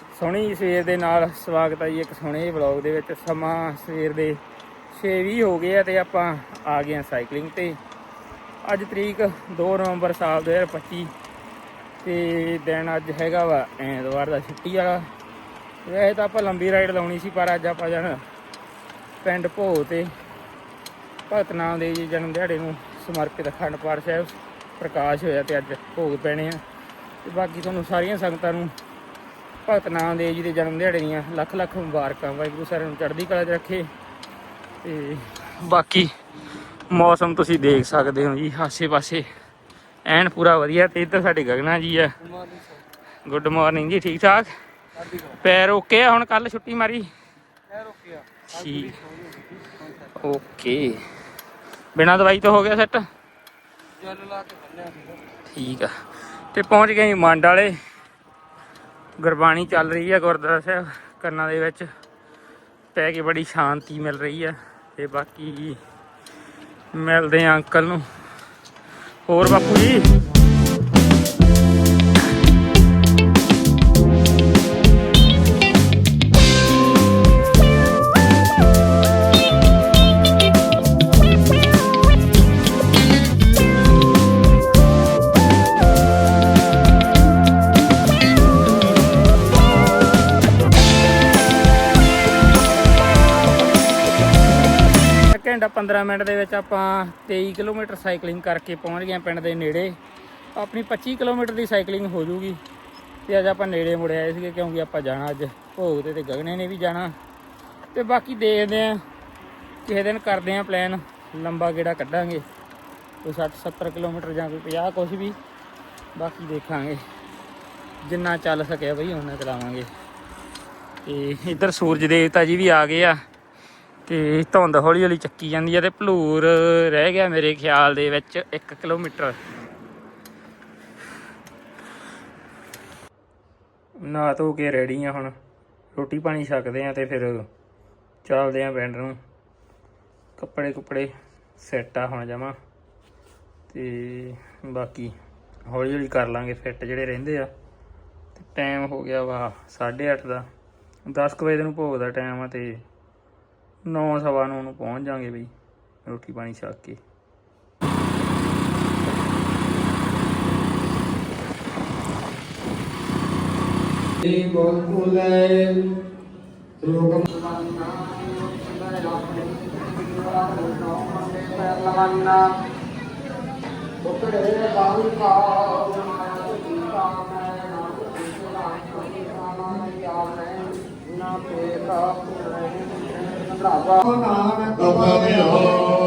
ਸੋਹਣੀ ਸਵੇਰ ਦੇ ਨਾਲ ਸਵਾਗਤ ਹੈ ਜੀ ਇੱਕ ਸੋਹਣੇ ਜਿਹੇ ਵਲੌਗ ਦੇ ਵਿੱਚ। ਸਮਾਂ ਸਵੇਰ ਦੇ 6:20 ਹੋ ਗਏ ਆ ਤੇ ਆਪਾਂ ਆ ਗਏ ਆ ਸਾਈਕਲਿੰਗ ਤੇ। ਅੱਜ ਤਰੀਕ 2 ਨਵੰਬਰ ਸਾਲ 2025 ਤੇ ਦਿਨ ਅੱਜ ਹੈਗਾ ਵਾ ਐਤਵਾਰ ਦਾ ਛੁੱਟੀ ਵਾਲਾ। ਵੈਸੇ ਤਾਂ ਆਪਾਂ ਲੰਬੀ ਰਾਈਡ ਲਾਉਣੀ ਸੀ ਪਰ ਅੱਜ ਆਪਾਂ ਜਾਣਾ ਪਿੰਡ ਭੋ ਤੇ। ਭਗਤ ਨਾਮ ਦੇਵ ਜੀ ਜਨਮ ਦਿਹਾੜੇ ਨੂੰ ਸਮਰਪਿਤ ਅਖੰਡ ਪਾਠ ਸਾਹਿਬ ਪ੍ਰਕਾਸ਼ ਹੋਇਆ ਤੇ ਅੱਜ ਭੋਗ ਪੈਣੇ ਆ। ਤੇ ਬਾਕੀ ਤੁਹਾਨੂੰ ਸਾਰੀਆਂ ਸੰਗਤਾਂ ਨੂੰ ਭਗਤ ਨਾਮਦੇਵ ਜੀ ਦੇ ਜਨਮ ਦਿਹਾੜੇ ਦੀਆਂ ਲੱਖ ਲੱਖ ਮੁਬਾਰਕਾਂ। ਵਾਹਿਗੁਰੂ ਸਾਰਿਆਂ ਨੂੰ ਚੜ੍ਹਦੀ ਕਲਾ 'ਚ ਰੱਖੇ। ਤੇ ਬਾਕੀ ਮੌਸਮ ਤੁਸੀਂ ਦੇਖ ਸਕਦੇ ਹੋ ਜੀ ਆਸੇ-ਪਾਸੇ ਐਨ ਪੂਰਾ ਵਧੀਆ ਤੇ ਇੱਧਰ ਸਾਡੇ ਗਗਨਾ ਜੀ ਆ। ਗੁੱਡ ਮਾਰਨਿੰਗ ਜੀ ਠੀਕ ਠਾਕ? ਪੈਰ ਓਕੇ ਆ ਹੁਣ ਕੱਲ ਛੁੱਟੀ ਮਾਰੀ? ਠੀਕ। ਓਕੇ। ਬਿਨਾ ਦਵਾਈ ਤੋਂ ਹੋ ਗਿਆ ਸੈੱਟ? ਠੀਕ ਆ। ਤੇ ਪਹੁੰਚ ਗਏ ਮੰਡ ਵਾਲੇ। ਗੁਰਬਾਣੀ ਚੱਲ ਰਹੀ ਹੈ ਗੁਰਦੁਆਰਾ ਸਾਹਿਬ, ਕੰਨਾਂ ਦੇ ਵਿੱਚ। ਪੈ ਕੇ ਬੜੀ ਸ਼ਾਂਤੀ ਮਿਲ ਰਹੀ ਹੈ ਤੇ ਬਾਕੀ ਮਿਲਦੇ ਆ ਅੰਕਲ ਨੂੰ। ਹੋਰ ਬਾਪੂ ਜੀ? 15 ਮਿੰਟ ਦੇ ਵਿੱਚ ਆਪਾਂ 23 ਕਿਲੋਮੀਟਰ ਸਾਈਕਲਿੰਗ ਕਰਕੇ ਪਹੁੰਚ ਗਏ ਹਾਂ ਪਿੰਡ ਦੇ ਨੇੜੇ। ਆਪਣੀ 25 ਕਿਲੋਮੀਟਰ ਦੀ ਸਾਈਕਲਿੰਗ ਹੋ ਜੂਗੀ ਤੇ ਅੱਜ ਆਪਾਂ ਨੇੜੇ ਮੁੜ ਆਏ ਸੀਗੇ ਕਿਉਂਕਿ ਆਪਾਂ ਜਾਣਾ ਅੱਜ ਭੋਗ ਤੇ ਤੇ ਗਗਨੇ ਨੇ ਵੀ ਜਾਣਾ। ਤੇ ਬਾਕੀ ਦੇਖਦੇ ਆ ਕਿਸੇ ਦਿਨ ਕਰਦੇ ਆ ਪਲਾਨ ਲੰਬਾ ਗੇੜਾ ਕੱਢਾਂਗੇ। ਕੋਈ 60 70 ਕਿਲੋਮੀਟਰ ਜਾਂ ਕੋਈ 50 ਕੁਛ ਵੀ, ਬਾਕੀ ਦੇਖਾਂਗੇ। ਜਿੰਨਾ ਚੱਲ ਸਕਿਆ ਬਈ ਉਹਨਾਂ ਚਲਾਵਾਂਗੇ ਤੇ ਇੱਧਰ ਸੂਰਜ ਦੇਵਤਾ ਜੀ ਵੀ ਆ ਗਏ ਆ। ਤੇ ਧੁੰਦ ਹੌਲੀ ਹੌਲੀ ਚੱਕੀ ਜਾਂਦੀ ਹੈ ਤੇ ਭਲੂਰ ਰਹਿ ਗਿਆ ਮੇਰੇ ਖਿਆਲ ਦੇ ਵਿੱਚ 1 ਕਿਲੋਮੀਟਰ। ਨਾ ਧੋ ਕੇ ਰੈਡੀ ਆ ਹੁਣ। ਰੋਟੀ ਪਾਣੀ ਛਕਦੇ ਆ ਤੇ ਫਿਰ ਚੱਲਦੇ ਆ ਪਿੰਡ ਨੂੰ। ਕੱਪੜੇ ਕੁਪੜੇ ਸੈੱਟ ਆ ਹੁਣ ਜਮਾ। ਤੇ ਬਾਕੀ ਹੌਲੀ ਹੌਲੀ ਕਰ ਲਾਂਗੇ ਫਿੱਟ ਜਿਹੜੇ ਰਹਿੰਦੇ ਆ। ਤੇ ਟਾਈਮ ਹੋ ਗਿਆ ਵਾ 8:30 ਦਾ। 10 ਕੁ ਵਜੇ ਨੂੰ ਭੋਗ ਦਾ ਟਾਈਮ ਆ ਤੇ 9 ਸਵਾ ਨੌ ਨੂੰ ਪਹੁੰਚ ਜਾਾਂਗੇ ਬਈ ਰੋਟੀ ਪਾਣੀ ਛਕ ਕੇ। ਜੀ ਬੋਲ ਬੋਲੇ ਲੋਕ ਨਾਨਕ ਕਪਰਿਓ ਰਾਮ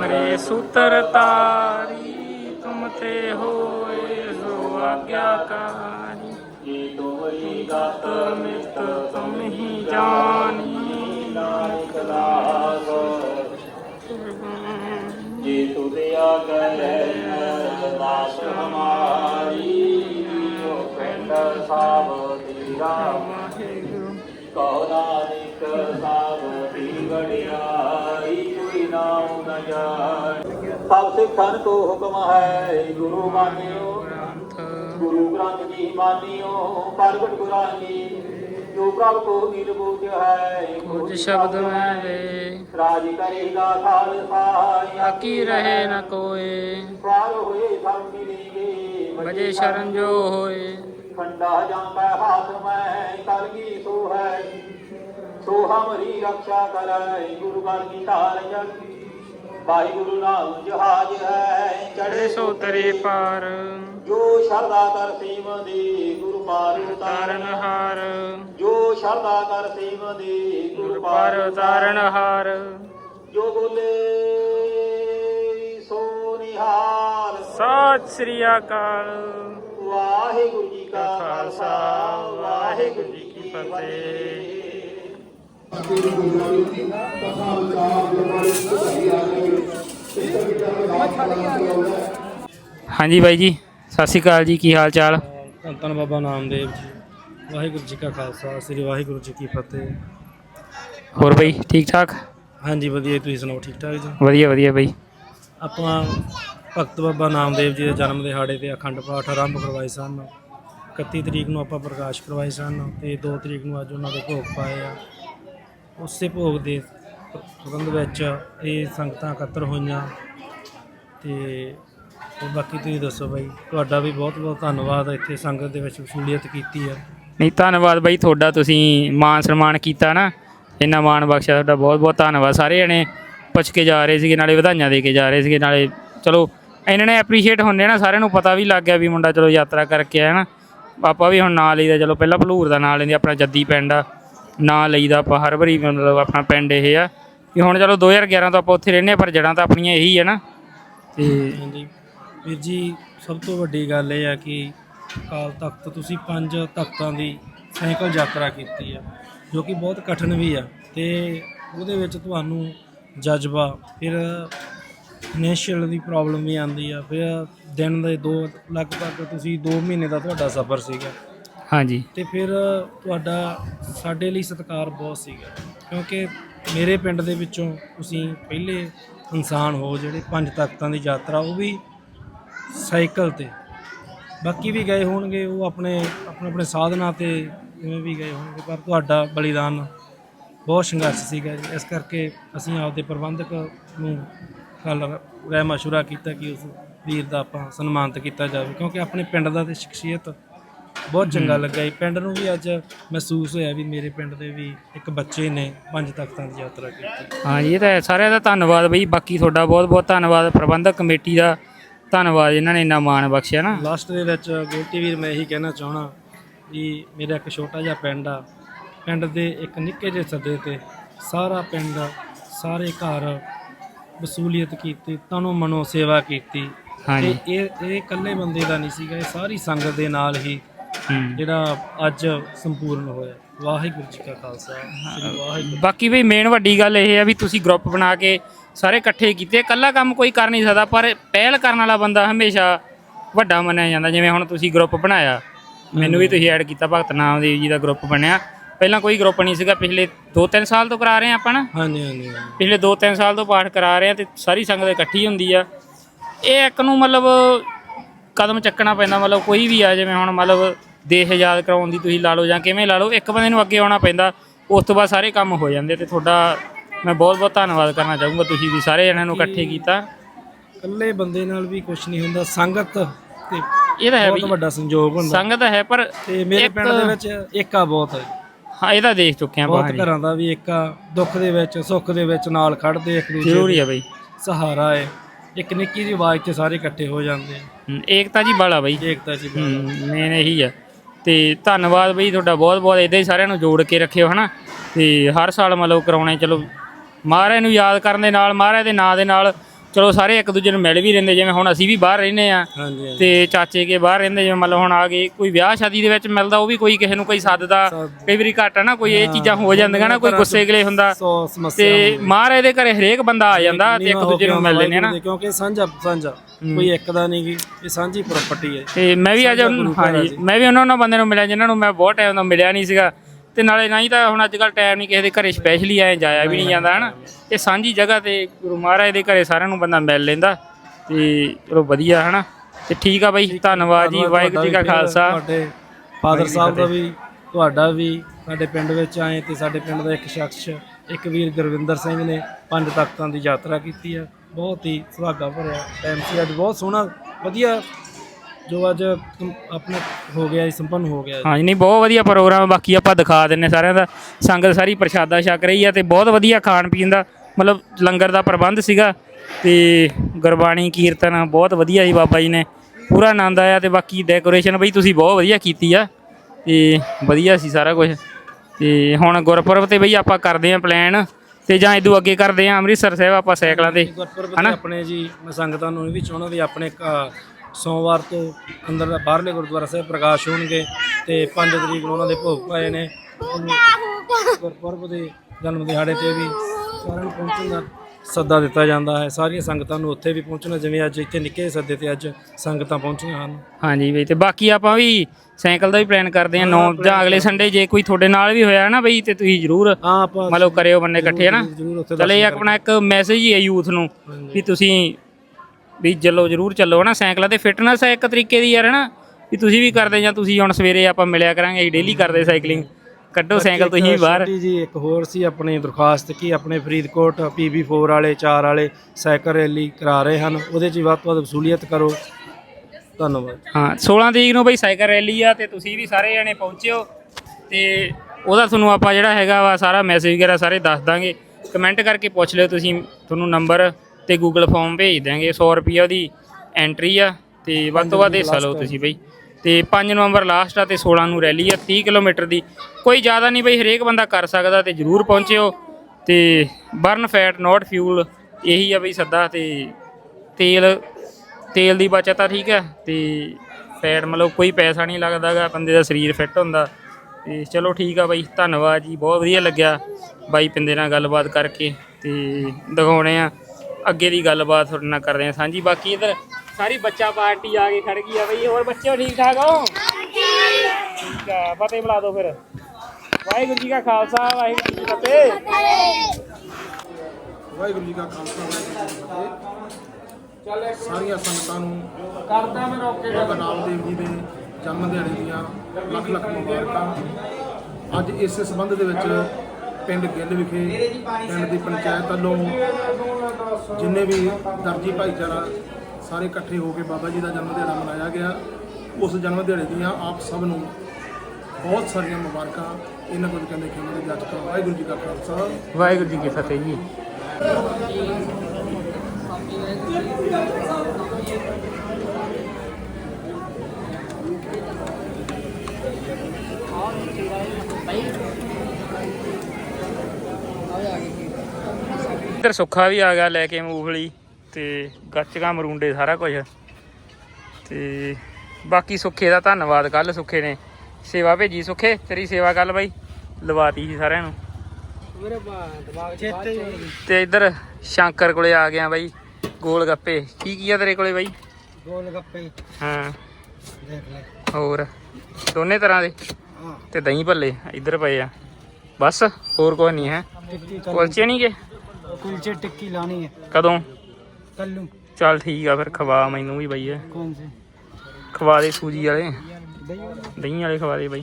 ਮਰੇ ਸੂਤਰ ਤਾਰੀ ਤੁਮ ਤੇ ਹੋਏ ਸੋ ਆਗਿਆਕਾਰੀ ਜੀ ਤੋਈ ਗਤ ਮਿਤ ਤੁਮ ਹੀ ਜਾਣੀ ਨਾਨਕ ਦਾਸ ਜੀ ਤੁਦਿਆ ਗਏ ਦਾਸ ਹਮਾਰੀ ਜੋ ਪਿੰਡ ਸਾਬ ਤੇਰਾ ਵਾਹਿਗੁਰੂ ਕਹੋ ਨਾਨਕ ਸਾਬ ਦੀ ਵਡਿਆਈ ਕੋਈ ਨਾਮ ਨ ਜਾਣ ਸਭ ਸਿੱਖਨ ਕੋ ਹੁਕਮ ਹੈ, ਗੁਰੂ ਮਾਨਿਓ। ਗੁਰੂ ਗ੍ਰੰਥ ਜੀ ਮਾਨਿਓ, ਪ੍ਰਗਟ ਗੁਰਾਨੀ ਜੋ ਪ੍ਰਭ ਕੋ ਨੀਲ ਬੋਧ ਹੈ ਕੁਝ ਸ਼ਬਦ ਮੈਂ ਵੇ। ਰਾਜ ਕਰੇ ਦਾ ਖਾਲਸਾ ਆਕੀ ਰਹੇ ਨ ਕੋਏ। ਪਾਰ ਹੋਏ ਸਭ ਮਿਲੀਏ ਮਜੇ ਸ਼ਰਨ ਜੋ ਹੋਏ। ਖੰਡਾ ਜਾਂਦਾ ਹਾਥ ਮੈਂ ਕਰਗੀ ਸੋ ਹੈ। ਸੋ ਹਮਰੀ ਰੱਖਿਆ ਕਰੈ ਗੁਰੂ ਘਰ ਕੀ ਧਾਰ ਜਗ। ਵਾਹਿਗੁਰੂ ਨਾਮ ਜਹਾਜ ਹੈ ਚੜੇ ਸੋ ਤਰੇ ਪਾਰ। ਜੋ ਸ਼ਰਦਾ ਕਰ ਸੇਵ ਦੇ ਗੁਰੂ ਪਾਰ ਤਾਰਨ ਹਾਰ। ਜੋ ਸ਼ਰਦਾ ਕਰ ਸੇਵ ਦੇ ਗੁਰੂ ਪਾਰ ਉਤਾਰਨ ਹਾਰ। ਜੋ ਬੋਲੇ ਸੋ ਨਿਹਾਲ। ਸਤਿ ਸ੍ਰੀ ਅਕਾਲ। ਵਾਹਿਗੁਰੂ ਜੀ ਕਾ ਖਾਲਸਾ ਵਾਹਿਗੁਰੂ ਜੀ ਕੀ ਫਤਿਹ। ਹਾਂਜੀ ਬਾਈ ਜੀ ਸਤਿ ਸ੍ਰੀ ਅਕਾਲ ਜੀ ਕੀ ਹਾਲ ਚਾਲ? ਧੰਨ ਧੰਨ ਬਾਬਾ ਨਾਮਦੇਵ ਜੀ। ਵਾਹਿਗੁਰੂ ਜੀ ਕਾ ਖਾਲਸਾ ਸ੍ਰੀ ਵਾਹਿਗੁਰੂ ਜੀ ਕੀ ਫਤਿਹ। ਹੋਰ ਬਾਈ ਠੀਕ ਠਾਕ? ਹਾਂਜੀ ਵਧੀਆ ਤੁਸੀਂ ਸੁਣਾਓ ਠੀਕ ਠਾਕ ਜੀ? ਵਧੀਆ ਵਧੀਆ ਬਾਈ। ਆਪਾਂ ਭਗਤ ਬਾਬਾ ਨਾਮਦੇਵ ਜੀ ਦੇ ਜਨਮ ਦਿਹਾੜੇ ਤੇ ਅਖੰਡ ਪਾਠ ਆਰੰਭ ਕਰਵਾਏ ਸਨ। 31 ਤਰੀਕ ਨੂੰ ਆਪਾਂ ਪ੍ਰਕਾਸ਼ ਕਰਵਾਏ ਸਨ ਤੇ 2 ਤਰੀਕ ਨੂੰ ਅੱਜ ਉਹਨਾਂ ਦੇ ਭੋਗ ਪਾਏ ਆ। ਉਸੇ ਭੋਗ ਦੇ ਸੰਬੰਧ ਵਿੱਚ ਇਹ ਸੰਗਤਾਂ ਇਕੱਤਰ ਹੋਈਆਂ। ਤੇ ਬਾਕੀ ਤੁਸੀਂ ਦੱਸੋ ਬਾਈ ਤੁਹਾਡਾ ਵੀ ਬਹੁਤ ਬਹੁਤ ਧੰਨਵਾਦ ਇੱਥੇ ਸੰਗਤ ਦੇ ਵਿੱਚ ਵਸੂਲੀਅਤ ਕੀਤੀ ਆ। ਨਹੀਂ, ਧੰਨਵਾਦ ਬਾਈ ਤੁਹਾਡਾ ਤੁਸੀਂ ਮਾਨ ਸਨਮਾਨ ਕੀਤਾ ਨਾ। ਇੰਨਾ ਮਾਣ ਬਖਸ਼ਿਆ ਤੁਹਾਡਾ, ਬਹੁਤ ਬਹੁਤ ਧੰਨਵਾਦ। ਸਾਰੇ ਜਣੇ ਪੁੱਛ ਕੇ ਜਾ ਰਹੇ ਸੀਗੇ, ਨਾਲੇ ਵਧਾਈਆਂ ਦੇ ਕੇ ਜਾ ਰਹੇ ਸੀਗੇ, ਨਾਲੇ ਚਲੋ, ਇਹਨਾਂ ਨੇ ਐਪਰੀਸ਼ੀਏਟ ਹੁੰਦੇ ਨਾ, ਸਾਰਿਆਂ ਨੂੰ ਪਤਾ ਵੀ ਲੱਗ ਗਿਆ ਵੀ ਮੁੰਡਾ ਚਲੋ ਯਾਤਰਾ ਕਰਕੇ ਆਇਆ ਨਾ। ਆਪਾਂ ਵੀ ਹੁਣ ਨਾਂ ਲਈਦਾ, ਚਲੋ ਪਹਿਲਾਂ ਭਲੂਰ ਦਾ ਨਾਂ ਲੈਂਦੇ ਆਪਣਾ ਜੱਦੀ ਪਿੰਡ ਆ। ਨਾਂ ਲਈਦਾ ਆਪਾਂ, ਹਰ ਵਾਰੀ ਮਤਲਬ ਆਪਣਾ ਪਿੰਡ ਇਹ ਆ। ਵੀ ਹੁਣ ਚਲੋ 2011 ਤੋਂ ਆਪਾਂ ਉੱਥੇ ਰਹਿੰਦੇ ਹਾਂ ਪਰ ਜੜਾਂ ਤਾਂ ਆਪਣੀਆਂ ਇਹੀ ਹੈ ਨਾ। ਤੇ ਹਾਂਜੀ। ਵੀਰ ਜੀ, ਸਭ ਤੋਂ ਵੱਡੀ ਗੱਲ ਇਹ ਆ ਕਿ ਅਕਾਲ ਤਖਤ ਤੁਸੀਂ ਪੰਜ ਤਖਤਾਂ ਦੀ ਸਾਈਕਲ ਯਾਤਰਾ ਕੀਤੀ ਆ ਜੋ ਕਿ ਬਹੁਤ ਕਠਿਨ ਵੀ ਆ ਤੇ ਉਹਦੇ ਵਿੱਚ ਤੁਹਾਨੂੰ ਜਜ਼ਬਾ ਫਿਰ ਫਾਈਨੈਂਸ਼ੀਅਲ ਦੀ ਪ੍ਰੋਬਲਮ ਵੀ ਆਉਂਦੀ ਆ ਫਿਰ ਦਿਨ ਦੇ ਦੋ ਲਗਭਗ ਤੁਸੀਂ 2 ਮਹੀਨੇ ਦਾ ਤੁਹਾਡਾ ਸਫ਼ਰ ਸੀਗਾ। ਹਾਂਜੀ। ਤੇ ਫਿਰ ਤੁਹਾਡਾ ਸਾਡੇ ਲਈ ਸਤਿਕਾਰ ਬਹੁਤ ਸੀਗਾ ਕਿਉਂਕਿ ਮੇਰੇ ਪਿੰਡ ਦੇ ਵਿੱਚੋਂ ਤੁਸੀਂ ਪਹਿਲੇ ਇਨਸਾਨ ਹੋ ਜਿਹੜੇ ਪੰਜ ਤਖਤਾਂ ਦੀ ਯਾਤਰਾ ਉਹ ਵੀ ਸਾਈਕਲ ਤੇ ਬਾਕੀ ਵੀ ਗਏ ਹੋਣਗੇ ਉਹ ਆਪਣੇ ਆਪਣੇ ਆਪਣੇ ਸਾਧਨਾਂ ਤੇ ਜਿਵੇਂ ਵੀ ਗਏ ਹੋਣਗੇ ਪਰ ਤੁਹਾਡਾ ਬਲੀਦਾਨ ਬਹੁਤ ਸੰਘਰਸ਼ ਸੀਗਾ ਜੀ। ਇਸ ਕਰਕੇ ਅਸੀਂ ਆਪਦੇ ਪ੍ਰਬੰਧਕ ਨੂੰ ਕੱਲ ਰਹਿ ਮਸ਼ਵਰਾ ਕੀਤਾ ਕਿ ਉਸ ਵੀਰ ਦਾ ਆਪਾਂ ਸਨਮਾਨਿਤ ਕੀਤਾ ਜਾਵੇ ਕਿਉਂਕਿ ਆਪਣੇ ਪਿੰਡ ਦਾ ਤੇ ਸ਼ਖਸੀਅਤ ਬਹੁਤ ਚੰਗਾ ਲੱਗਾ ਜੀ। ਪਿੰਡ ਨੂੰ ਵੀ ਅੱਜ ਮਹਿਸੂਸ ਹੋਇਆ ਵੀ ਮੇਰੇ ਪਿੰਡ ਦੇ ਵੀ ਇੱਕ ਬੱਚੇ ਨੇ ਪੰਜ ਤਖਤਾਂ ਦੀ ਯਾਤਰਾ ਕੀਤੀ। ਹਾਂਜੀ ਇਹ ਤਾਂ ਹੈ। ਸਾਰਿਆਂ ਦਾ ਧੰਨਵਾਦ ਬਈ। ਬਾਕੀ ਤੁਹਾਡਾ ਬਹੁਤ ਬਹੁਤ ਧੰਨਵਾਦ। ਪ੍ਰਬੰਧਕ ਕਮੇਟੀ ਦਾ ਧੰਨਵਾਦ ਇਹਨਾਂ ਨੇ ਇੰਨਾ ਮਾਣ ਬਖਸ਼ਿਆ ਨਾ। ਲਾਸਟ ਦੇ ਵਿੱਚ ਗੋਲਟੀ ਵੀਰ ਮੈਂ ਇਹੀ ਕਹਿਣਾ ਚਾਹਣਾ ਵੀ ਮੇਰਾ ਇੱਕ ਛੋਟਾ ਜਿਹਾ ਪਿੰਡ ਆ। ਪਿੰਡ ਦੇ ਇੱਕ ਨਿੱਕੇ ਜਿਹੇ ਸੱਦੇ ਤੇ ਸਾਰਾ ਪਿੰਡ ਸਾਰੇ ਘਰ ਵਸੂਲੀਅਤ ਕੀਤੀ ਤਨੋਂ ਮਨੋਂ ਸੇਵਾ ਕੀਤੀ। ਹਾਂਜੀ। ਤੇ ਇਹ ਇਹ ਇਕੱਲੇ ਬੰਦੇ ਦਾ ਨਹੀਂ ਸੀਗਾ ਇਹ ਸਾਰੀ ਸੰਗਤ ਦੇ ਨਾਲ ਹੀ। ਜਿਹੜਾ ਅੱਜ ਸੰਪੂਰਨ ਹੋਇਆ। ਵਾਹਿਗੁਰੂ ਜੀ ਕਾ ਖਾਲਸਾ ਵਾਹਿਗੁਰੂ। ਬਾਕੀ ਵੀ ਮੇਨ ਵੱਡੀ ਗੱਲ ਇਹ ਹੈ ਵੀ ਤੁਸੀਂ ਗਰੁੱਪ ਬਣਾ ਕੇ ਸਾਰੇ ਇਕੱਠੇ ਕੀਤੇ। ਇਕੱਲਾ ਕੰਮ ਕੋਈ ਕਰ ਨਹੀਂ ਸਕਦਾ ਪਰ ਪਹਿਲ ਕਰਨ ਵਾਲਾ ਬੰਦਾ ਹਮੇਸ਼ਾ ਵੱਡਾ ਮੰਨਿਆ ਜਾਂਦਾ। ਜਿਵੇਂ ਹੁਣ ਤੁਸੀਂ ਗਰੁੱਪ ਬਣਾਇਆ ਮੈਨੂੰ ਵੀ ਤੁਸੀਂ ਐਡ ਕੀਤਾ ਭਗਤ ਨਾਮਦੇਵ ਜੀ ਦਾ ਗਰੁੱਪ ਬਣਿਆ। ਪਹਿਲਾਂ ਕੋਈ ਗਰੁੱਪ ਨਹੀਂ ਸੀਗਾ ਪਿਛਲੇ 2-3 ਸਾਲ ਤੋਂ ਕਰਾ ਰਹੇ ਹਾਂ ਆਪਾਂ ਨਾ। ਹਾਂਜੀ ਹਾਂਜੀ ਹਾਂਜੀ। ਪਿਛਲੇ 2-3 ਸਾਲ ਤੋਂ ਪਾਠ ਕਰਾ ਰਹੇ ਆ ਤੇ ਸਾਰੀ ਸੰਗਤ ਇਕੱਠੀ ਹੁੰਦੀ ਆ। ਇਹ ਇੱਕ ਨੂੰ ਮਤਲਬ ਕਦਮ ਚੱਕਣਾ ਪੈਂਦਾ ਮਤਲਬ ਕੋਈ ਵੀ ਆ ਜਿਵੇਂ ਹੁਣ ਮਤਲਬ ਦੇਸ਼ ਆਜ਼ਾਦ ਕਰਾਉਣ ਦੀ ਤੁਸੀਂ ਲਾ ਲਓ ਜਾਂ ਕਿਵੇਂ ਲਾ ਲਓ ਇੱਕ ਬੰਦੇ ਨੂੰ ਅੱਗੇ ਆਉਣਾ ਪੈਂਦਾ ਉਸ ਤੋਂ ਬਾਅਦ ਸਾਰੇ ਕੰਮ ਹੋ ਜਾਂਦੇ ਤੇ ਤੁਹਾਡਾ ਮੈਂ ਬਹੁਤ ਬਹੁਤ ਧੰਨਵਾਦ ਕਰਨਾ ਚਾਹੂੰਗਾ ਤੁਸੀਂ ਵੀ ਸਾਰੇ ਜਣਿਆਂ ਨੂੰ ਇਕੱਠੇ ਕੀਤਾ। ਇਕੱਲੇ ਬੰਦੇ ਨਾਲ ਵੀ ਕੁਝ ਨਹੀਂ ਹੁੰਦਾ ਸੰਗਤ ਤੇ ਇਹ ਤਾਂ ਹੈ ਬਹੁਤ ਵੱਡਾ ਸੰਯੋਗ ਹੁੰਦਾ। ਸੰਗਤ ਹੈ ਪਰ ਤੇ ਮੇਰੇ ਪਿੰਡ ਦੇ ਵਿੱਚ ਏਕਾ ਬਹੁਤ ਹੈ। ਹਾਂ ਇਹ ਤਾਂ ਦੇਖ ਚੁੱਕੇ ਆ ਬਹੁਤ ਘਰਾਂ ਦਾ ਵੀ ਏਕਾ ਦੁੱਖ ਦੇ ਵਿੱਚ ਸੁੱਖ ਦੇ ਵਿੱਚ ਨਾਲ ਖੜਦੇ ਇੱਕ ਦੂਜੇ ਜ਼ਰੂਰੀ ਆ ਬਈ। ਸਹਾਰਾ ਹੈ। ਇੱਕ ਨਿੱਕੀ ਜਿਹੀ ਆਵਾਜ਼ 'ਚ ਸਾਰੇ ਇਕੱਠੇ ਹੋ ਜਾਂਦੇ ਆ। ਏਕਤਾ ਜੀ ਬਾਲਾ ਬਈ। ਏਕਤਾ ਜੀ ਬਾਤ। ਮੇਨ ਇਹੀ ਆ। ਤੇ ਧੰਨਵਾਦ ਬਈ ਤੁਹਾਡਾ ਬਹੁਤ ਬਹੁਤ ਇਦਾਂ ਹੀ ਸਾਰਿਆਂ ਨੂੰ ਜੋੜ ਕੇ ਰੱਖਿਓ ਹਨਾ? ਤੇ ਹਰ ਸਾਲ ਮਤਲਬ ਕਰਾਉਣੇ ਚਲੋ ਮਹਾਰਾਜ ਨੂੰ ਯਾਦ ਕਰਨ ਦੇ ਨਾਲ ਮਹਾਰਾਜ ਦੇ ਨਾਂ ਦੇ ਨਾਲ ਚਲੋ ਸਾਰੇ ਇੱਕ ਦੂਜੇ ਨੂੰ ਮਿਲ ਵੀ ਰਹਿੰਦੇ ਜਿਵੇਂ ਹੁਣ ਅਸੀਂ ਵੀ ਬਾਹਰ ਰਹਿੰਦੇ ਆ ਤੇ ਚਾਚੇ ਕੇ ਬਾਹਰ ਰਹਿੰਦੇ ਜਿਵੇਂ ਮਤਲਬ ਹੁਣ ਆ ਗਏ ਕੋਈ ਵਿਆਹ ਸ਼ਾਦੀ ਦੇ ਵਿੱਚ ਮਿਲਦਾ ਉਹ ਵੀ ਕੋਈ ਕਿਸੇ ਨੂੰ ਕੋਈ ਸੱਦਦਾ ਸੱਦ- ਕਈ ਵਾਰੀ ਘੱਟ ਆ ਨਾ ਕੋਈ ਇਹ ਚੀਜ਼ਾਂ ਹੋ ਜਾਂਦੀਆਂ ਨਾ ਕੋਈ ਗੁੱਸੇ ਗਲੇ ਹੁੰਦਾ। ਤੇ ਮਹਾਰਾਜ ਦੇ ਘਰੇ ਹਰੇਕ ਬੰਦਾ ਆ ਜਾਂਦਾ ਤੇ ਇੱਕ ਦੂਜੇ ਨੂੰ ਮਿਲ ਲੈਂਦੇ ਨਾ ਕਿਉਂਕਿ ਸਾਂਝਾ ਸਾਂਝਾ। ਕੋਈ ਇੱਕ ਦਾ ਨਹੀਂ ਇਹ ਸਾਂਝੀ ਪ੍ਰਾਪਰਟੀ ਹੈ। ਤੇ ਮੈਂ ਵੀ ਅੱਜ ਹਾਂਜੀ। ਮੈਂ ਵੀ ਉਹਨਾਂ ਉਹਨਾਂ ਬੰਦੇ ਨੂੰ ਮਿਲਿਆ ਜਿਨ੍ਹਾਂ ਨੂੰ ਮੈਂ ਬਹੁਤ ਟਾਈਮ ਤੋਂ ਮਿਲਿਆ ਨਹੀਂ ਸੀਗਾ। ਤੇ ਨਾਲੇ ਨਾ ਹੀ ਤਾਂ ਹੁਣ ਅੱਜ ਕੱਲ ਟਾਈਮ ਨਹੀਂ ਕਿਸੇ ਦੇ ਘਰੇ ਸਪੈਸ਼ਲੀ ਆਏ ਜਾਇਆ ਵੀ ਨਹੀਂ ਜਾਂਦਾ ਹਨਾ? ਇਹ ਸਾਂਝੀ ਜਗ੍ਹਾ ਤੇ ਗੁਰੂ ਮਹਾਰਾਜ ਦੇ ਘਰੇ ਸਾਰਿਆਂ ਨੂੰ ਬੰਦਾ ਮਿਲ ਲੈਂਦਾ ਤੇ ਚਲੋ ਵਧੀਆ ਹਨਾ? ਤੇ ਠੀਕ ਆ ਬਾਈ ਧੰਨਵਾਦ ਜੀ ਵਾਹਿਗੁਰੂ ਜੀ ਕਾ ਖਾਲਸਾ। ਤੁਹਾਡੇ ਫਾਦਰ ਸਾਹਿਬ ਦਾ ਵੀ ਤੁਹਾਡਾ ਵੀ ਸਾਡੇ ਪਿੰਡ ਵਿੱਚ ਆਏ ਤੇ ਸਾਡੇ ਪਿੰਡ ਦਾ ਇੱਕ ਸ਼ਖਸ ਇੱਕ ਵੀਰ ਗੁਰਵਿੰਦਰ ਸਿੰਘ ਨੇ ਪੰਜ ਤਖਤਾਂ ਦੀ ਯਾਤਰਾ ਕੀਤੀ ਆ। ਬਹੁਤ ਹੀ ਸੁਹਾਗਾ ਭਰਿਆ ਟਾਈਮ ਸੀ ਅੱਜ ਬਹੁਤ ਸੋਹਣਾ ਵਧੀਆ ਜੋ ਅੱਜ ਆਪਣਾ ਹੋ ਗਿਆ ਜੀ ਸੰਪੰਨ ਹੋ ਗਿਆ ਜੀ। ਹਾਂਜੀ ਨਹੀਂ ਬਹੁਤ ਵਧੀਆ ਪ੍ਰੋਗਰਾਮ ਬਾਕੀ ਆਪਾਂ ਦਿਖਾ ਦਿੰਨੇ ਸਾਰਿਆਂ ਦਾ ਸੰਗਤ ਸਾਰੀ ਪ੍ਰਸ਼ਾਦਾ ਛਕ ਰਹੀ ਆ ਤੇ ਬਹੁਤ ਵਧੀਆ ਖਾਣ ਪੀਣ ਦਾ ਮਤਲਬ ਲੰਗਰ ਦਾ ਪ੍ਰਬੰਧ ਸੀਗਾ ਤੇ ਗੁਰਬਾਣੀ ਕੀਰਤਨ ਬਹੁਤ ਵਧੀਆ ਜੀ ਬਾਬਾ ਜੀ ਨੇ ਪੂਰਾ ਆਨੰਦ ਆਇਆ ਤੇ ਬਾਕੀ ਡੈਕੋਰੇਸ਼ਨ ਬਈ ਤੁਸੀਂ ਬਹੁਤ ਵਧੀਆ ਕੀਤੀ ਆ ਤੇ ਵਧੀਆ ਸੀ ਸਾਰਾ ਕੁਝ ਤੇ ਹੁਣ ਗੁਰਪੁਰਬ ਤੇ ਬਈ ਆਪਾਂ ਕਰਦੇ ਆਂ ਪਲਾਨ ਤੇ ਜਾਂ ਇਦੋਂ ਅੱਗੇ ਕਰਦੇ ਆਂ ਅੰਮ੍ਰਿਤਸਰ ਸਾਹਿਬ ਆਪਾਂ ਸਾਈਕਲਾਂ ਤੇ ਗੁਰਪੁਰਬ ਹਨਾ? ਆਪਣੇ ਜੀ ਮੈਂ ਸੰਗਤਾਂ ਨੂੰ ਇਹ ਵੀ ਚਾਹੁੰਦਾ ਵੀ ਆਪਣੇ ਸੋਮਵਾਰ ਤੋਂ ਅੰਦਰ ਬਾਹਰਲੇ ਗੁਰਦੁਆਰਾ ਸਾਹਿਬ ਪ੍ਰਕਾਸ਼ ਹੋਣਗੇ ਤੇ 5 ਤਰੀਕ ਨੂੰ ਉਹਨਾਂ ਦੇ ਭੋਗ ਪਾਏ ਨੇ। ਗੁਰਪੁਰਬ ਦੇ ਜਨਮ ਦਿਹਾੜੇ ਤੇ ਵੀ ਸਾਰਿਆਂ ਨੂੰ ਪਹੁੰਚਣ ਦਾ ਸੱਦਾ ਦਿੱਤਾ ਜਾਂਦਾ ਹੈ। ਸਾਰੀਆਂ ਸੰਗਤਾਂ ਨੂੰ ਉੱਥੇ ਵੀ ਪਹੁੰਚਣਾ ਜਿਵੇਂ ਅੱਜ ਇੱਥੇ ਨਿੱਕੇ ਸੱਦੇ ਤੇ ਅੱਜ ਸੰਗਤਾਂ ਪਹੁੰਚੀਆਂ ਹਨ। ਹਾਂਜੀ ਬਈ ਤੇ ਬਾਕੀ ਆਪਾਂ ਵੀ ਸਾਈਕਲ ਦਾ ਵੀ ਪਲਾਨ ਕਰਦੇ ਆਂ ਨੌ ਜਾਂ ਅਗਲੇ ਸੰਡੇ ਜੇ ਕੋਈ ਤੁਹਾਡੇ ਨਾਲ ਵੀ ਹੋਇਆ ਨਾ ਬਈ ਤੇ ਤੁਸੀਂ ਜ਼ਰੂਰ ਹਾਂ ਆਪਾਂ ਮਤਲਬ ਕਰਿਓ ਬੰਦੇ ਇਕੱਠੇ ਹੈ ਨਾ? ਚਲੇ ਦਰਸ਼ਨ ਆਪਣਾ ਇੱਕ ਮੈਸੇਜ ਹੀ ਹੈ ਯੂਥ ਨੂੰ ਵੀ ਤੁਸੀਂ ਵੀ ਚੱਲੋ ਜ਼ਰੂਰ ਚੱਲੋ ਹਨਾ? ਸਾਈਕਲਾਂ ਤੇ ਫਿਟਨੈਸ ਹੈ ਇੱਕ ਤਰੀਕੇ ਦੀ ਯਾਰ ਹਨਾ? ਵੀ ਤੁਸੀਂ ਵੀ ਕਰਦੇ ਜਾਂ ਤੁਸੀਂ ਹੁਣ ਸਵੇਰੇ ਆਪਾਂ ਮਿਲਿਆ ਕਰਾਂਗੇ ਡੇਲੀ ਕਰਦੇ ਸਾਈਕਲਿੰਗ ਕੱਢੋ ਸਾਈਕਲ ਤੁਸੀਂ ਬਾਹਰ। ਜੀ ਇੱਕ ਹੋਰ ਸੀ ਆਪਣੀ ਦਰਖਾਸਤ ਕਿ ਆਪਣੇ ਫਰੀਦਕੋਟ PB4 ਵਾਲੇ 4 ਵਾਲੇ ਸਾਈਕਲ ਰੈਲੀ ਕਰਾ ਰਹੇ ਹਨ। ਉਹਦੇ 'ਚ ਵੱਧ ਤੋਂ ਵੱਧ ਵਸੂਲੀਅਤ ਕਰੋ। ਧੰਨਵਾਦ। ਹਾਂ 16 ਤਰੀਕ ਨੂੰ ਬਈ ਸਾਈਕਲ ਰੈਲੀ ਆ ਤੇ ਤੁਸੀਂ ਵੀ ਸਾਰੇ ਜਣੇ ਪਹੁੰਚਿਓ। ਤੇ ਉਹਦਾ ਤੁਹਾਨੂੰ ਆਪਾਂ ਜਿਹੜਾ ਹੈਗਾ ਵਾ ਸਾਰਾ ਮੈਸੇਜ ਵਗੈਰਾ ਸਾਰੇ ਦੱਸ ਦਾਂਗੇ। ਕਮੈਂਟ ਕਰਕੇ ਪੁੱਛ ਲਿਓ ਤੁਸੀਂ ਤੁਹਾਨੂੰ ਨੰਬਰ ਤੇ ਗੂਗਲ ਫਾਰਮ ਭੇਜ ਦਾਂਗੇ 100 ਰੁਪਿਆ ਉਹਦੀ ਐਂਟਰੀ ਆ ਤੇ ਵੱਧ ਤੋਂ ਵੱਧ ਹਿੱਸਾ ਲਓ ਤੁਸੀਂ ਬਈ। ਤੇ 5 ਨਵੰਬਰ ਲਾਸਟ ਆ ਤੇ 16 ਨੂੰ ਰੈਲੀ ਆ 30 ਕਿਲੋਮੀਟਰ ਦੀ। ਕੋਈ ਜ਼ਿਆਦਾ ਨਹੀਂ ਬਈ ਹਰੇਕ ਬੰਦਾ ਕਰ ਸਕਦਾ ਤੇ ਜਰੂਰ ਪਹੁੰਚਿਓ। ਤੇ ਬਰਨ ਫੈਟ ਨੋਟ ਫਿਊਲ ਇਹੀ ਆ ਬਈ ਸੱਦਾ ਤੇ ਤੇਲ ਤੇਲ ਦੀ ਬਚਤ ਆ ਠੀਕ ਹੈ ਤੇ ਫੈਟ ਮਤਲਬ ਕੋਈ ਪੈਸਾ ਨਹੀਂ ਲੱਗਦਾਗਾ ਬੰਦੇ ਦਾ ਸਰੀਰ ਫਿੱਟ ਹੁੰਦਾ। ਤੇ ਚਲੋ ਠੀਕ ਆ ਬਾਈ ਧੰਨਵਾਦ ਜੀ ਬਹੁਤ ਵਧੀਆ ਲੱਗਿਆ। ਬਾਈ ਪਿੰਦੇ ਨਾਲ ਗੱਲਬਾਤ ਕਰਕੇ ਤੇ ਦਿਖਾਉਣੇ ਆ। ਅੱਗੇ ਦੀ ਗੱਲਬਾਤ ਤੁਹਾਡੇ ਨਾਲ ਕਰਦੇ ਆ ਸਾਂਝੀ ਬਾਕੀ ਇਧਰ ਸਾਰੀ ਬੱਚਾ ਪਾਰਟੀ ਆ ਕੇ ਖੜ ਗਈ ਆ ਬਈ। ਹੋਰ ਬੱਚੇ ਠੀਕ ਠਾਕ ਹੋ? ਠੀਕ ਆ ਫਤਿਹ ਬੁਲਾ ਦਿਓ ਫਿਰ। ਵਾਹਿਗੁਰੂ ਜੀ ਕਾ ਖਾਲਸਾ ਵਾਹਿਗੁਰੂ ਜੀ ਕੀ ਫਤਿਹ। ਵਾਹਿਗੁਰੂ ਜੀ ਕਾ ਖਾਲਸਾ ਵਾਹਿਗੁਰੂ ਜੀ ਕੀ ਫਤਿਹ। ਸਾਰੀਆਂ ਸੰਗਤਾਂ ਨੂੰ ਕਰਦਾ ਮੈਂ ਰੋਕੇ ਬਾਬਾ। ਨਾਮਦੇਵ ਜੀ ਦੇ ਜਨਮ ਦਿਹਾੜੇ ਦੀਆਂ ਲੱਖ ਲੱਖ ਮੁਬਾਰਕਾਂ। ਅੱਜ ਇਸੇ ਸੰਬੰਧ ਦੇ ਵਿੱਚ ਪਿੰਡ ਗਿੱਲ ਵਿਖੇ ਪਿੰਡ ਦੀ ਪੰਚਾਇਤ ਵੱਲੋਂ ਜਿੰਨੇ ਵੀ ਦਰਜੀ ਭਾਈਚਾਰਾ ਸਾਰੇ ਇਕੱਠੇ ਹੋ ਕੇ ਬਾਬਾ ਜੀ ਦਾ ਜਨਮ ਦਿਹਾੜਾ ਮਨਾਇਆ ਗਿਆ। ਉਸ ਜਨਮ ਦਿਹਾੜੇ ਦੀਆਂ ਆਪ ਸਭ ਨੂੰ ਬਹੁਤ ਸਾਰੀਆਂ ਮੁਬਾਰਕਾਂ। ਇਹਨਾਂ ਕੁਝ ਕਹਿੰਦੇ ਕਿ ਉਹਨਾਂ ਦੇ ਜੱਜ ਕਰੋ। ਵਾਹਿਗੁਰੂ ਜੀ ਕਾ ਖਾਲਸਾ। ਵਾਹਿਗੁਰੂ ਜੀ ਕੀ ਫਤਿਹ ਜੀ। ਇੱਧਰ ਸੁੱਖਾ ਵੀ ਆ ਗਿਆ ਲੈ ਕੇ ਮੂੰਗਫਲੀ ਤੇ ਗੱਚਕਾਂ ਮਰੂੰਡੇ ਸਾਰਾ ਕੁਝ ਤੇ ਬਾਕੀ ਸੁੱਖੇ ਦਾ ਧੰਨਵਾਦ ਕੱਲ ਸੁੱਖੇ ਨੇ। ਸੇਵਾ ਭੇਜੀ ਸੁੱਖੇ ਤੇਰੀ ਸੇਵਾ ਕੱਲ ਬਾਈ। ਲਵਾਤੀ ਸੀ ਸਾਰਿਆਂ ਨੂੰ। ਤੇ ਇੱਧਰ ਸ਼ੰਕਰ ਕੋਲੇ ਆ ਗਿਆ ਬਾਈ ਗੋਲ ਗੱਪੇ। ਕੀ ਕੀ ਆ ਤੇਰੇ ਕੋਲੇ ਬਾਈ? ਗੋਲ ਗੱਪੇ। ਹਾਂ। ਦੇਖ ਲੈ। ਹੋਰ? ਦੋਨੇ ਤਰ੍ਹਾਂ ਦੇ? ਤੇ ਦਹੀਂ ਭੱਲੇ ਇੱਧਰ ਪਏ ਆ। ਬਸ ਹੋਰ ਕੋਈ ਨਹੀਂ ਹੈ। ਕੁਲਚੇ ਨਹੀਂ ਗਏ ਕੁਲਚੇ ਟਿੱਕੀ ਲਾਣੀ ਹੈ। ਕਦੋਂ? ਕੱਲੂ ਚੱਲ ਠੀਕ ਆ ਫਿਰ ਖਵਾ ਮੈਨੂੰ ਵੀ ਬਾਈ ਕੌਣ ਸੇ? ਖਵਾ ਦੇ ਸੂਜੀ ਵਾਲੇ। ਦਹੀਂ ਵਾਲੇ? ਖਵਾ ਦੇ ਬਾਈ।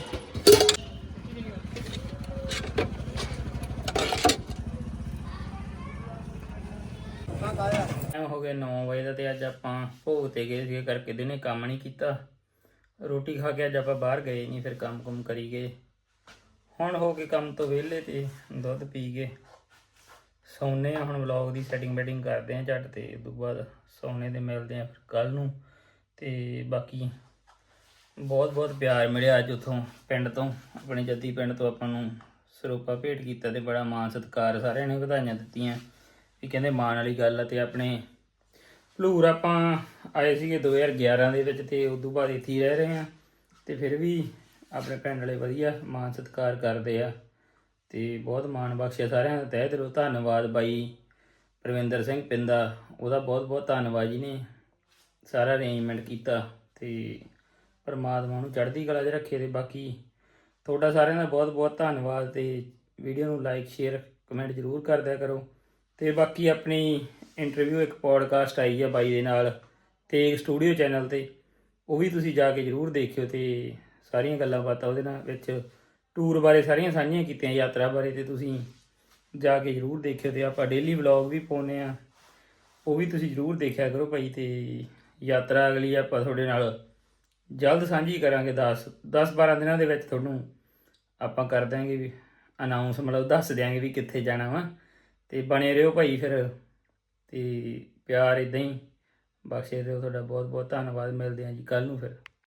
ਟਾਈਮ ਹੋ ਗਿਆ 9 ਵਜੇ ਦਾ ਤੇ ਅੱਜ ਆਪਾਂ ਭੋਗ ਤੇ ਗਏ ਸੀਗੇ ਕਰਕੇ ਦਿਨੇ ਕੰਮ ਨਹੀਂ ਕੀਤਾ। ਰੋਟੀ ਖਾ ਕੇ ਅੱਜ ਆਪਾਂ ਬਾਹਰ ਗਏ ਨਹੀਂ ਫਿਰ ਕੰਮ ਕੁਮ ਕਰੀ ਗਏ। ਹੁਣ ਹੋ ਕੇ ਕੰਮ ਤੋਂ ਵਿਹਲੇ ਤੇ ਦੁੱਧ ਪੀ ਕੇ ਸੌਣੇ ਆ, ਹੁਣ ਵਲੌਗ ਦੀ ਸੈਟਿੰਗ ਬੈਟਿੰਗ ਕਰਦੇ ਆ ਝੱਟ ਤੇ, ਉਸ ਤੋਂ ਬਾਅਦ ਸੌਣੇ ਤੇ ਮਿਲਦੇ ਆ ਫਿਰ ਕੱਲ ਨੂੰ। ਤੇ ਬਾਕੀ ਬਹੁਤ ਬਹੁਤ ਪਿਆਰ ਮਿਲਿਆ ਅੱਜ ਉਥੋਂ ਪਿੰਡ ਤੋਂ, ਆਪਣੇ ਜੱਦੀ ਪਿੰਡ ਤੋਂ ਆਪਾਂ ਨੂੰ ਸਰੋਪਾ ਭੇਟ ਕੀਤਾ ਤੇ ਬੜਾ ਮਾਣ ਸਤਿਕਾਰ ਸਾਰਿਆਂ ਨੇ ਵਧਾਈਆਂ ਦਿੱਤੀਆਂ। ਵੀ ਕਹਿੰਦੇ ਮਾਣ ਵਾਲੀ ਗੱਲ ਆ ਤੇ ਆਪਣੇ ਭਲੂਰ ਆਪਾਂ ਆਏ ਸੀਗੇ 2011 ਦੇ ਵਿੱਚ ਤੇ ਉਸ ਤੋਂ ਬਾਅਦ ਇੱਥੇ ਹੀ ਰਹਿ ਰਹੇ ਆ। ਤੇ ਫਿਰ ਵੀ ਆਪਣੇ ਪਿੰਡ ਵਾਲੇ ਵਧੀਆ ਮਾਣ ਸਤਿਕਾਰ ਕਰਦੇ ਆ। ਤੇ ਬਹੁਤ ਮਾਣ ਬਖਸ਼ਿਆ ਸਾਰਿਆਂ ਦਾ, ਤਹਿ ਦਿਲੋਂ ਧੰਨਵਾਦ ਬਾਈ ਪ੍ਰਵਿੰਦਰ ਸਿੰਘ ਪਿੰਦਾ, ਉਹਦਾ ਬਹੁਤ ਬਹੁਤ ਧੰਨਵਾਦ ਜੀ ਨੇ ਸਾਰਾ ਅਰੇਂਜਮੈਂਟ ਕੀਤਾ ਤੇ ਪਰਮਾਤਮਾ ਨੂੰ ਚੜ੍ਹਦੀ ਕਲਾ 'ਚ ਰੱਖੇ ਤੇ ਬਾਕੀ ਤੁਹਾਡਾ ਸਾਰਿਆਂ ਦਾ ਬਹੁਤ ਬਹੁਤ ਧੰਨਵਾਦ ਤੇ ਵੀਡੀਓ ਨੂੰ ਲਾਈਕ ਸ਼ੇਅਰ ਕਮੈਂਟ ਜ਼ਰੂਰ ਕਰ ਦਿਆ ਕਰੋ ਤੇ ਬਾਕੀ ਆਪਣੀ ਇੰਟਰਵਿਊ ਇੱਕ ਪੋਡਕਾਸਟ ਆਈ ਆ ਬਾਈ ਦੇ ਨਾਲ ਤੇ ਇੱਕ ਸਟੂਡੀਓ ਚੈਨਲ ਤੇ, ਉਹ ਵੀ ਤੁਸੀਂ ਜਾ ਕੇ ਜ਼ਰੂਰ ਦੇਖਿਓ ਤੇ ਸਾਰੀਆਂ ਗੱਲਾਂ ਬਾਤਾਂ ਉਹਦੇ ਨਾਲ ਵਿੱਚ ਟੂਰ ਬਾਰੇ ਸਾਰੀਆਂ ਸਾਂਝੀਆਂ ਕੀਤੀਆਂ ਯਾਤਰਾ ਬਾਰੇ ਤੇ ਤੁਸੀਂ ਜਾ ਕੇ ਜ਼ਰੂਰ ਦੇਖਿਓ ਤੇ ਆਪਾਂ ਡੇਲੀ ਵਲੌਗ ਵੀ ਪਾਉਂਦੇ ਆ ਉਹ ਵੀ ਤੁਸੀਂ ਜ਼ਰੂਰ ਦੇਖਿਆ ਕਰੋ ਭਾਈ ਤੇ ਯਾਤਰਾ ਅਗਲੀ ਆਪਾਂ ਤੁਹਾਡੇ ਨਾਲ ਜਲਦ ਸਾਂਝੀ ਕਰਾਂਗੇ 10 10 12 ਦਿਨਾਂ ਦੇ ਵਿੱਚ ਤੁਹਾਨੂੰ ਆਪਾਂ ਕਰ ਦਾਂਗੇ ਵੀ ਅਨਾਉਂਸ ਮਤਲਬ ਦੱਸ ਦਿਆਂਗੇ ਵੀ ਕਿੱਥੇ ਜਾਣਾ ਵਾ ਤੇ ਬਣੇ ਰਹੋ ਭਾਈ ਫਿਰ ਤੇ ਪਿਆਰ ਇਦਾਂ ਹੀ ਬਖਸ਼ੇ ਦਿਓ ਤੁਹਾਡਾ ਬਹੁਤ ਬਹੁਤ ਧੰਨਵਾਦ, ਮਿਲਦੇ ਹਾਂ ਜੀ ਕੱਲ ਨੂੰ ਫਿਰ।